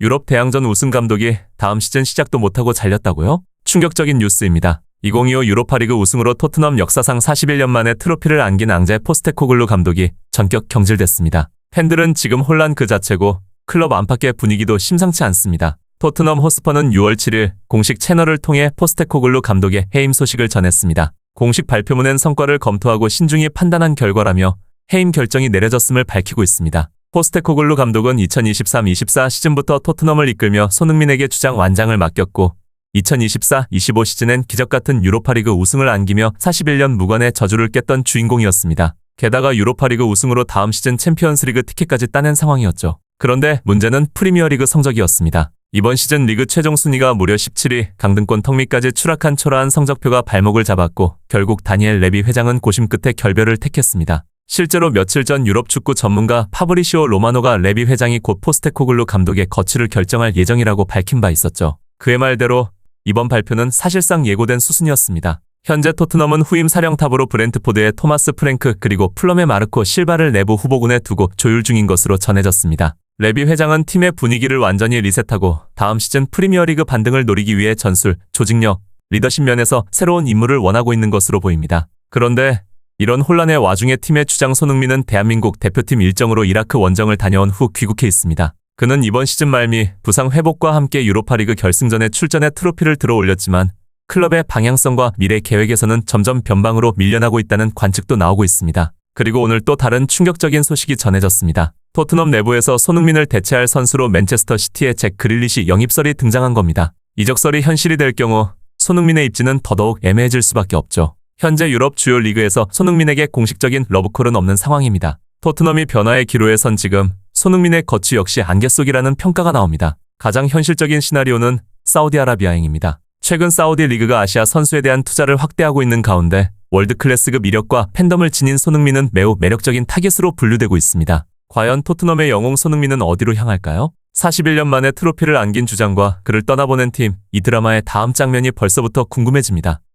유럽 대항전 우승 감독이 다음 시즌 시작도 못하고 잘렸다고요? 충격적인 뉴스입니다. 2025 유로파리그 우승으로 토트넘 역사상 41년 만에 트로피를 안긴 앙제 포스테코글루 감독이 전격 경질됐습니다. 팬들은 지금 혼란 그 자체고 클럽 안팎의 분위기도 심상치 않습니다. 토트넘 호스퍼는 6월 7일 공식 채널을 통해 포스테코글루 감독의 해임 소식을 전했습니다. 공식 발표문엔 성과를 검토하고 신중히 판단한 결과라며 해임 결정이 내려졌음을 밝히고 있습니다. 포스테코글루 감독은 2023-24 시즌부터 토트넘을 이끌며 손흥민에게 주장 완장을 맡겼고 2024-25 시즌엔 기적같은 유로파리그 우승을 안기며 41년 무관의 저주를 깼던 주인공이었습니다. 게다가 유로파리그 우승으로 다음 시즌 챔피언스리그 티켓까지 따낸 상황이었죠. 그런데 문제는 프리미어리그 성적이었습니다. 이번 시즌 리그 최종 순위가 무려 17위, 강등권 턱밑까지 추락한 초라한 성적표가 발목을 잡았고 결국 다니엘 레비 회장은 고심 끝에 결별을 택했습니다. 실제로 며칠 전 유럽 축구 전문가 파브리시오 로마노가 레비 회장이 곧 포스테코글루 감독의 거취를 결정할 예정이라고 밝힌 바 있었죠. 그의 말대로 이번 발표는 사실상 예고된 수순이었습니다. 현재 토트넘은 후임 사령탑으로 브렌트포드의 토마스 프랭크 그리고 플럼의 마르코 실바를 내부 후보군에 두고 조율 중인 것으로 전해졌습니다. 레비 회장은 팀의 분위기를 완전히 리셋하고 다음 시즌 프리미어리그 반등을 노리기 위해 전술, 조직력, 리더십 면에서 새로운 인물을 원하고 있는 것으로 보입니다. 그런데 이런 혼란의 와중에 팀의 주장 손흥민은 대한민국 대표팀 일정으로 이라크 원정을 다녀온 후 귀국해 있습니다. 그는 이번 시즌 말미 부상 회복과 함께 유로파리그 결승전에 출전해 트로피를 들어 올렸지만 클럽의 방향성과 미래 계획에서는 점점 변방으로 밀려나고 있다는 관측도 나오고 있습니다. 그리고 오늘 또 다른 충격적인 소식이 전해졌습니다. 토트넘 내부에서 손흥민을 대체할 선수로 맨체스터 시티의 잭 그릴리시 영입설이 등장한 겁니다. 이적설이 현실이 될 경우 손흥민의 입지는 더더욱 애매해질 수밖에 없죠. 현재 유럽 주요 리그에서 손흥민에게 공식적인 러브콜은 없는 상황입니다. 토트넘이 변화의 기로에 선 지금 손흥민의 거취 역시 안개 속이라는 평가가 나옵니다. 가장 현실적인 시나리오는 사우디아라비아행입니다. 최근 사우디 리그가 아시아 선수에 대한 투자를 확대하고 있는 가운데 월드 클래스급 이력과 팬덤을 지닌 손흥민은 매우 매력적인 타겟으로 분류되고 있습니다. 과연 토트넘의 영웅 손흥민은 어디로 향할까요? 41년 만에 트로피를 안긴 주장과 그를 떠나보낸 팀, 이 드라마의 다음 장면이 벌써부터 궁금해집니다.